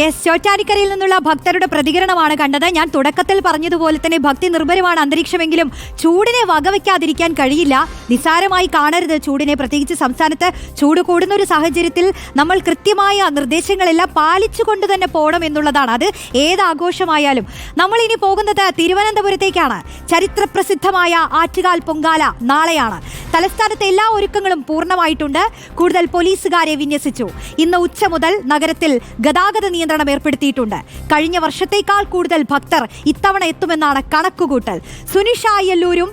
Yes ചോറ്റാനിക്കരയിൽ നിന്നുള്ള ഭക്തരുടെ പ്രതികരണമാണ് കണ്ടത്. ഞാൻ തുടക്കത്തിൽ പറഞ്ഞതുപോലെ തന്നെ ഭക്തി നിർഭരമാണ് അന്തരീക്ഷമെങ്കിലും ചൂടിനെ വകവയ്ക്കാതിരിക്കാൻ കഴിയില്ല. നിസാരമായി കാണരുത് ചൂടിനെ. പ്രത്യേകിച്ച് സംസ്ഥാനത്ത് ചൂട് കൂടുന്ന ഒരു സാഹചര്യത്തിൽ നമ്മൾ കൃത്യമായ നിർദ്ദേശങ്ങളെല്ലാം പാലിച്ചുകൊണ്ട് തന്നെ പോകണം എന്നുള്ളതാണ്. അത് ഏത് ആഘോഷമായാലും. നമ്മൾ ഇനി പോകുന്നത് തിരുവനന്തപുരത്തേക്കാണ്. ചരിത്രപ്രസിദ്ധമായ ആറ്റുകാൽ പൊങ്കാല നാളെയാണ്. തലസ്ഥാനത്തെ എല്ലാ ഒരുക്കങ്ങളും പൂർണമായിട്ടുണ്ട്. കൂടുതൽ പോലീസുകാരെ വിന്യസിച്ചു. ഇന്ന് ഉച്ച മുതൽ നഗരത്തിൽ ഗതാഗത നിയന്ത്രണം ഏർപ്പെടുത്തിയിട്ടുണ്ട്. കഴിഞ്ഞ വർഷത്തേക്കാൾ കൂടുതൽ ഭക്തർ ഇത്തവണ എത്തുമെന്നാണ് കണക്കുകൂട്ടൽ. സുനിഷ അയ്യല്ലൂരും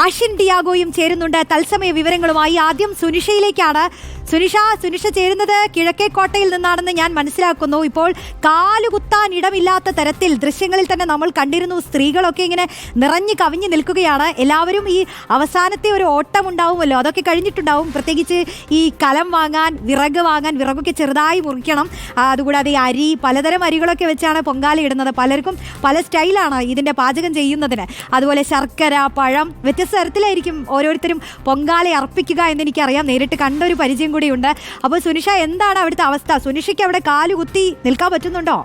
അഷിൻ ഡിയാഗോയും ചേരുന്നുണ്ട്. തത്സമയ വിവരങ്ങളുമായി ആദ്യം സുനിഷയിലേക്കാണ് സുനിഷ സുനിഷ ചേരുന്നത് കിഴക്കേ കോട്ടയിൽ നിന്നാണെന്ന് ഞാൻ മനസ്സിലാക്കുന്നു. ഇപ്പോൾ കാലുകുത്താൻ ഇടമില്ലാത്ത തരത്തിൽ ദൃശ്യങ്ങളിൽ തന്നെ നമ്മൾ കണ്ടിരുന്നു. സ്ത്രീകളൊക്കെ ഇങ്ങനെ നിറഞ്ഞു കവിഞ്ഞു നിൽക്കുകയാണ്. എല്ലാവരും ഈ അവസാനത്തെ ഒരു ഓട്ടം ഉണ്ടാവുമല്ലോ? അതൊക്കെ കഴിഞ്ഞിട്ടുണ്ടാവും. പ്രത്യേകിച്ച് ഈ കലം വാങ്ങാൻ വിറക് വാങ്ങാൻ വിറകൊക്കെ ചെറുതായി മുറിക്കണം. അതുകൂടാതെ അരി പലതരം അരികളൊക്കെ വെച്ചാണ് പൊങ്കാല ഇടുന്നത്. പലർക്കും പല സ്റ്റൈലാണ് ഇതിന്റെ പാചകം ചെയ്യുന്നതിന്. അതുപോലെ ശർക്കര പഴം വ്യത്യസ്ത തരത്തിലായിരിക്കും ഓരോരുത്തരും പൊങ്കാല അർപ്പിക്കുക എന്ന് എനിക്കറിയാം നേരിട്ട് കണ്ടൊരു പരിചയം കൂടിയുണ്ട്. അപ്പോൾ സുനിഷ എന്താണ് അവിടുത്തെ അവസ്ഥ? സുനിഷയ്ക്ക് അവിടെ കാൽ കുത്തി നിൽക്കാൻ പറ്റുന്നുണ്ടോ?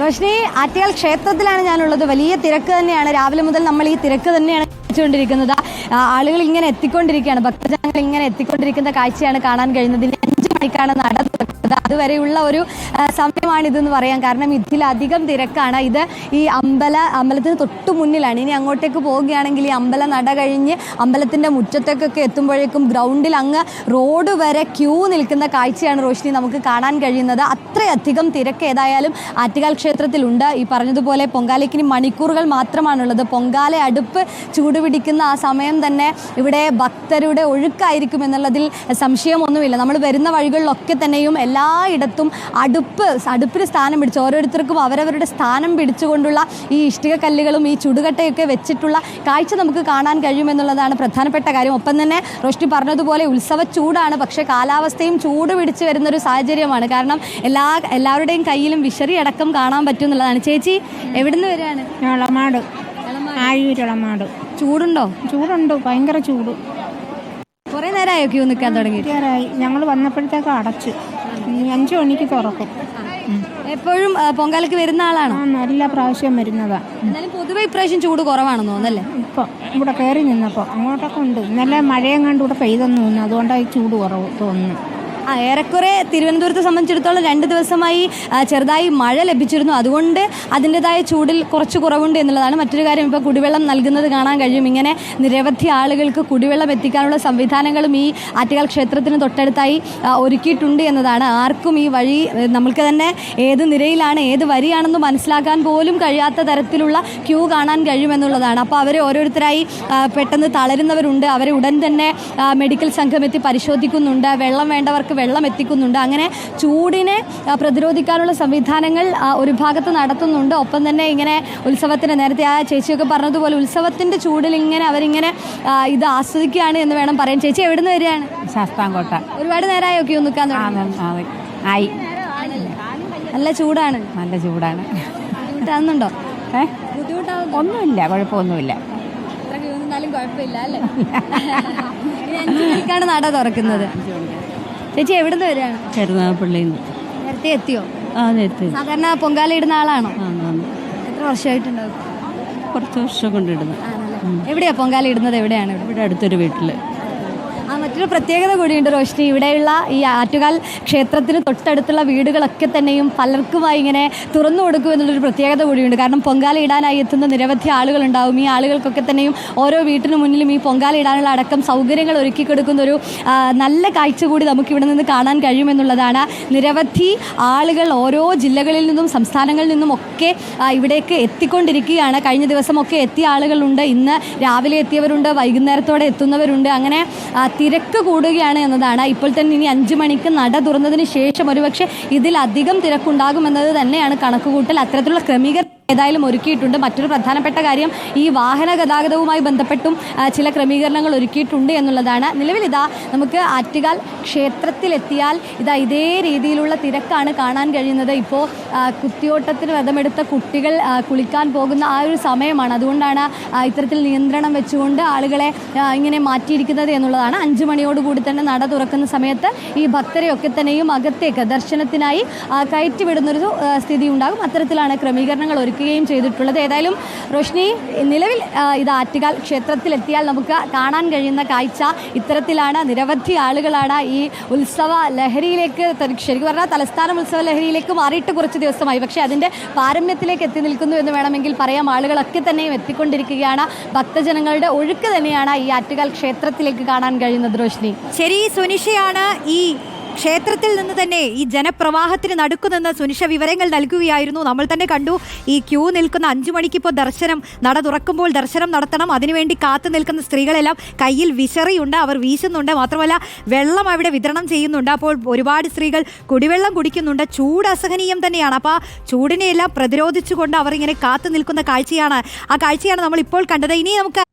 റോഷ്നി ആറ്റുകാൽ ക്ഷേത്രത്തിലാണ് ഞാനുള്ളത്. വലിയ തിരക്ക് തന്നെയാണ്. രാവിലെ മുതൽ നമ്മൾ ഈ തിരക്ക് തന്നെയാണ് ാണ് ആളുകൾ ഇങ്ങനെ എത്തിക്കൊണ്ടിരിക്കുകയാണ്. ഭക്തജനങ്ങൾ ഇങ്ങനെ എത്തിക്കൊണ്ടിരിക്കുന്ന കാഴ്ചയാണ് കാണാൻ കഴിയുന്നത് മണിക്കാണ് നട തുറക്കുന്നത് അതുവരെയുള്ള ഒരു സമയമാണ് സമയമാണിതെന്ന് പറയാം. കാരണം ഇതിലധികം തിരക്കാണ്. ഇത് ഈ അമ്പല അമ്പലത്തിന് തൊട്ട് മുന്നിലാണ്. ഇനി അങ്ങോട്ടേക്ക് പോവുകയാണെങ്കിൽ ഈ അമ്പല നട കഴിഞ്ഞ് അമ്പലത്തിന്റെ മുറ്റത്തേക്കൊക്കെ എത്തുമ്പോഴേക്കും ഗ്രൗണ്ടിൽ അങ്ങ് റോഡ് വരെ ക്യൂ നിൽക്കുന്ന കാഴ്ചയാണ് റോഷിനി നമുക്ക് കാണാൻ കഴിയുന്നത്. അത്രയധികം തിരക്ക് ഏതായാലും ആറ്റുകാൽ ക്ഷേത്രത്തിലുണ്ട്. ഈ പറഞ്ഞതുപോലെ പൊങ്കാലയ്ക്ക് ഇനി മണിക്കൂറുകൾ മാത്രമാണുള്ളത്. പൊങ്കാല അടുപ്പ് ചൂടുപിടിക്കുന്ന ആ സമയം തന്നെ ഇവിടെ ഭക്തരുടെ ഒഴുക്കായിരിക്കും എന്നുള്ളതിൽ സംശയമൊന്നുമില്ല. നമ്മൾ വരുന്ന വഴികളിലൊക്കെ തന്നെയും എല്ലായിടത്തും അടുപ്പ് അടുപ്പിന് സ്ഥാനം പിടിച്ച് ഓരോരുത്തർക്കും അവരവരുടെ സ്ഥാനം പിടിച്ചുകൊണ്ടുള്ള ഈ ഇഷ്ടിക കല്ലുകളും ഈ ചുടുകട്ടയൊക്കെ വെച്ചിട്ടുള്ള കാഴ്ച നമുക്ക് കാണാൻ കഴിയുമെന്നുള്ളതാണ് പ്രധാനപ്പെട്ട കാര്യം. ഒപ്പം തന്നെ റോഷ്ടി പറഞ്ഞതുപോലെ ഉത്സവ ചൂടാണ് പക്ഷേ കാലാവസ്ഥയും ചൂട് പിടിച്ച് വരുന്നൊരു സാഹചര്യമാണ്. കാരണം എല്ലാ എല്ലാവരുടെയും കയ്യിലും വിഷറി അടക്കം കാണാൻ പറ്റും എന്നുള്ളതാണ് ചേച്ചി എവിടുന്ന് വരികയാണ്? ഇളമാട് ആയൂരിളമാട് ചൂടുണ്ടോ? ചൂടുണ്ട് ഭയങ്കര ചൂട്. നേരമായോ ക്യൂ നിൽക്കാൻ തുടങ്ങി ഞങ്ങൾ വന്നപ്പോഴത്തേക്ക് അടച്ച്. അഞ്ചു മണിക്ക് തുറക്കും. എപ്പോഴും ആ, പൊങ്കാലയ്ക്ക് വരുന്ന ആളാണോ? ആ നല്ല പ്രാവശ്യം വരുന്നതാ. എന്നാലും പൊതുവെ ഇപ്രാവശ്യം ചൂട് കുറവാണെന്ന് തോന്നുന്നല്ലേ? ഇപ്പം ഇവിടെ കയറി നിന്നപ്പോൾ അങ്ങോട്ടൊക്കെ ഉണ്ട്. ഇന്നലെ മഴയും കണ്ട് ഇവിടെ പെയ്തെന്ന് തോന്നുന്നു. അതുകൊണ്ടാണ് ഈ ചൂട് കുറവ് തോന്നുന്നു. ഏറെക്കുറെ തിരുവനന്തപുരത്തെ സംബന്ധിച്ചിടത്തോളം രണ്ട് ദിവസമായി ചെറുതായി മഴ ലഭിച്ചിരുന്നു. അതുകൊണ്ട് അതിന്റെതായ ചൂടിൽ കുറച്ച് കുറവുണ്ട് എന്നുള്ളതാണ് മറ്റൊരു കാര്യം. ഇപ്പോൾ കുടിവെള്ളം നൽകുന്നത് കാണാൻ കഴിയും. ഇങ്ങനെ നിരവധി ആളുകൾക്ക് കുടിവെള്ളം എത്തിക്കാനുള്ള സംവിധാനങ്ങളും ഈ ആറ്റുകാൽ ക്ഷേത്രത്തിന് തൊട്ടടുത്തായി ഒരുക്കിയിട്ടുണ്ട് എന്നതാണ്. ആർക്കും ഈ വഴി നമ്മൾക്ക് തന്നെ ഏത് നിരയിലാണ് ഏത് വരിയാണെന്ന് മനസ്സിലാക്കാൻ പോലും കഴിയാത്ത തരത്തിലുള്ള ക്യൂ കാണാൻ കഴിയുമെന്നുള്ളതാണ് അപ്പോൾ അവർ ഓരോരുത്തരായി പെട്ടെന്ന് തളരുന്നവരുണ്ട്. അവരെ ഉടൻ തന്നെ മെഡിക്കൽ സംഘം എത്തി പരിശോധിക്കുന്നുണ്ട്. വെള്ളം വേണ്ടവർക്ക് വെള്ളം എത്തിക്കുന്നുണ്ട്. അങ്ങനെ ചൂടിനെ പ്രതിരോധിക്കാനുള്ള സംവിധാനങ്ങൾ ഒരു ഭാഗത്ത് നടത്തുന്നുണ്ട്. ഒപ്പം തന്നെ ഇങ്ങനെ ഉത്സവത്തിന് നേരത്തെ ആ ചേച്ചിയൊക്കെ പറഞ്ഞതുപോലെ ഉത്സവത്തിന്റെ ചൂടിൽ ഇങ്ങനെ അവരിങ്ങനെ ഇത് ആസ്വദിക്കുകയാണ് എന്ന് വേണം പറയാൻ. ചേച്ചി എവിടെ നിന്ന് വരികയാണ്? ശാസ്താംകോട്ട. ഒരുപാട് നേരമായോ ക്യൂ നിൽക്കാൻ ആയി. നല്ല ചൂടാണ്. നല്ല ചൂടാണ്. ബുദ്ധിമുട്ടാകുന്നുണ്ടോ ഏ? ബുദ്ധിമുട്ടാകുന്നു ഒന്നുമില്ല കുഴപ്പമൊന്നുമില്ല. കുഴപ്പമില്ല അല്ലേ? നട തുറക്കുന്നത്. ചേച്ചി എവിടുന്ന് വരികയാണ്? കരുനാഗപ്പള്ളിയിൽ നേരത്തെ എത്തിയോ? ആ നേരത്തെ സാധാരണ പൊങ്കാല ഇടുന്ന ആളാണോ? എത്ര വർഷമായിട്ടുണ്ടാവും കുറച്ച് വർഷം കൊണ്ടിടുന്നു. എവിടെയാ പൊങ്കാല ഇടുന്നത്? എവിടെയാണ്? ഇവിടെ അടുത്തൊരു വീട്ടിൽ മറ്റൊരു പ്രത്യേകത കൂടിയുണ്ട് റോഷിനി. ഇവിടെയുള്ള ഈ ആറ്റുകാൽ ക്ഷേത്രത്തിന് തൊട്ടടുത്തുള്ള വീടുകളൊക്കെ തന്നെയും പലർക്കുമായി ഇങ്ങനെ തുറന്നു കൊടുക്കും എന്നുള്ളൊരു പ്രത്യേകത കൂടിയുണ്ട്. കാരണം പൊങ്കാല ഇടാനായി എത്തുന്ന നിരവധി ആളുകളുണ്ടാവും. ഈ ആളുകൾക്കൊക്കെ തന്നെയും ഓരോ വീട്ടിന് മുന്നിലും ഈ പൊങ്കാല ഇടാനുള്ള അടക്കം സൗകര്യങ്ങൾ ഒരുക്കി കൊടുക്കുന്ന ഒരു നല്ല കാഴ്ച കൂടി നമുക്ക് ഇവിടെ നിന്ന് കാണാൻ കഴിയുമെന്നുള്ളതാണ്. നിരവധി ആളുകൾ ഓരോ ജില്ലകളിൽ നിന്നും സംസ്ഥാനങ്ങളിൽ നിന്നും ഒക്കെ ഇവിടേക്ക് എത്തിക്കൊണ്ടിരിക്കുകയാണ്. കഴിഞ്ഞ ദിവസമൊക്കെ എത്തിയ ആളുകളുണ്ട്. ഇന്ന് രാവിലെ എത്തിയവരുണ്ട്. വൈകുന്നേരത്തോടെ എത്തുന്നവരുണ്ട്. അങ്ങനെ തിരക്ക് കൂടുകയാണ് എന്നതാണ്. ഇപ്പോൾ തന്നെ ഇനി അഞ്ച് മണിക്ക് നട തുറന്നതിന് ശേഷം ഒരുപക്ഷെ ഇതിലധികം തിരക്കുണ്ടാകുമെന്നത് തന്നെയാണ് കണക്കുകൂട്ടൽ. അത്തരത്തിലുള്ള ക്രമീകരണം ഏതായാലും ഒരുക്കിയിട്ടുണ്ട്. മറ്റൊരു പ്രധാനപ്പെട്ട കാര്യം ഈ വാഹന ഗതാഗതവുമായി ബന്ധപ്പെട്ടും ചില ക്രമീകരണങ്ങൾ ഒരുക്കിയിട്ടുണ്ട് എന്നുള്ളതാണ്. നിലവിൽ ഇതാ നമുക്ക് ആറ്റുകാൽ ക്ഷേത്രത്തിലെത്തിയാൽ ഇതാ ഇതേ രീതിയിലുള്ള തിരക്കാണ് കാണാൻ കഴിയുന്നത്. ഇപ്പോൾ കുത്തിയോട്ടത്തിന് വ്രതമെടുത്ത കുട്ടികൾ കുളിക്കാൻ പോകുന്ന ആ ഒരു സമയമാണ്. അതുകൊണ്ടാണ് ഇത്തരത്തിൽ നിയന്ത്രണം വെച്ചുകൊണ്ട് ആളുകളെ ഇങ്ങനെ മാറ്റിയിരിക്കുന്നത് എന്നുള്ളതാണ്. അഞ്ചു മണിയോടുകൂടി തന്നെ നട തുറക്കുന്ന സമയത്ത് ഈ ഭക്തരെയൊക്കെ തന്നെയും അകത്തേക്ക് ദർശനത്തിനായി കയറ്റിവിടുന്നൊരു സ്ഥിതി ഉണ്ടാകും അത്തരത്തിലാണ് ക്രമീകരണങ്ങൾ ഒരുക്കുകയും ചെയ്തിട്ടുള്ളത്. ഏതായാലും റോഷ്നി നിലവിൽ ഇത് ആറ്റുകാൽ ക്ഷേത്രത്തിലെത്തിയാൽ നമുക്ക് കാണാൻ കഴിയുന്ന കാഴ്ച ഇത്തരത്തിലാണ്. നിരവധി ആളുകളാണ് ഈ ഉത്സവ ലഹരിയിലേക്ക് ശരിക്കും പറഞ്ഞാൽ തലസ്ഥാന ഉത്സവ ലഹരിയിലേക്ക് മാറിയിട്ട് കുറച്ച് ദിവസമായി. പക്ഷേ അതിന്റെ പാരമ്യത്തിലേക്ക് എത്തി നിൽക്കുന്നു എന്ന് വേണമെങ്കിൽ പറയാം. ആളുകളൊക്കെ തന്നെയും എത്തിക്കൊണ്ടിരിക്കുകയാണ്. ഭക്തജനങ്ങളുടെ ഒഴുക്ക് തന്നെയാണ് ഈ ആറ്റുകാൽ ക്ഷേത്രത്തിലേക്ക് കാണാൻ കഴിയുന്നത് റോഷ്നി. ശരി സുനിഷയാണ് ഈ ക്ഷേത്രത്തിൽ നിന്ന് തന്നെ ഈ ജനപ്രവാഹത്തിന് നടുക്കുനിന്ന് സുനിഷ വിവരങ്ങൾ നൽകുകയായിരുന്നു. നമ്മൾ തന്നെ കണ്ടു ഈ ക്യൂ നിൽക്കുന്ന അഞ്ചു മണിക്ക് ഇപ്പോൾ ദർശനം നട തുറക്കുമ്പോൾ ദർശനം നടത്തണം. അതിനുവേണ്ടി കാത്തു നിൽക്കുന്ന സ്ത്രീകളെല്ലാം കയ്യിൽ വിശറിയുണ്ട് അവർ വീശുന്നുണ്ട്. മാത്രമല്ല വെള്ളം അവിടെ വിതരണം ചെയ്യുന്നുണ്ട്. അപ്പോൾ ഒരുപാട് സ്ത്രീകൾ കുടിവെള്ളം കുടിക്കുന്നുണ്ട്. ചൂട് അസഹനീയം തന്നെയാണ്. അപ്പോൾ ആ ചൂടിനെയെല്ലാം പ്രതിരോധിച്ചുകൊണ്ട് അവർ ഇങ്ങനെ കാത്തു നിൽക്കുന്ന കാഴ്ചയാണ്. ആ കാഴ്ചയാണ് നമ്മൾ ഇപ്പോൾ കണ്ടത്. ഇനി നമുക്ക്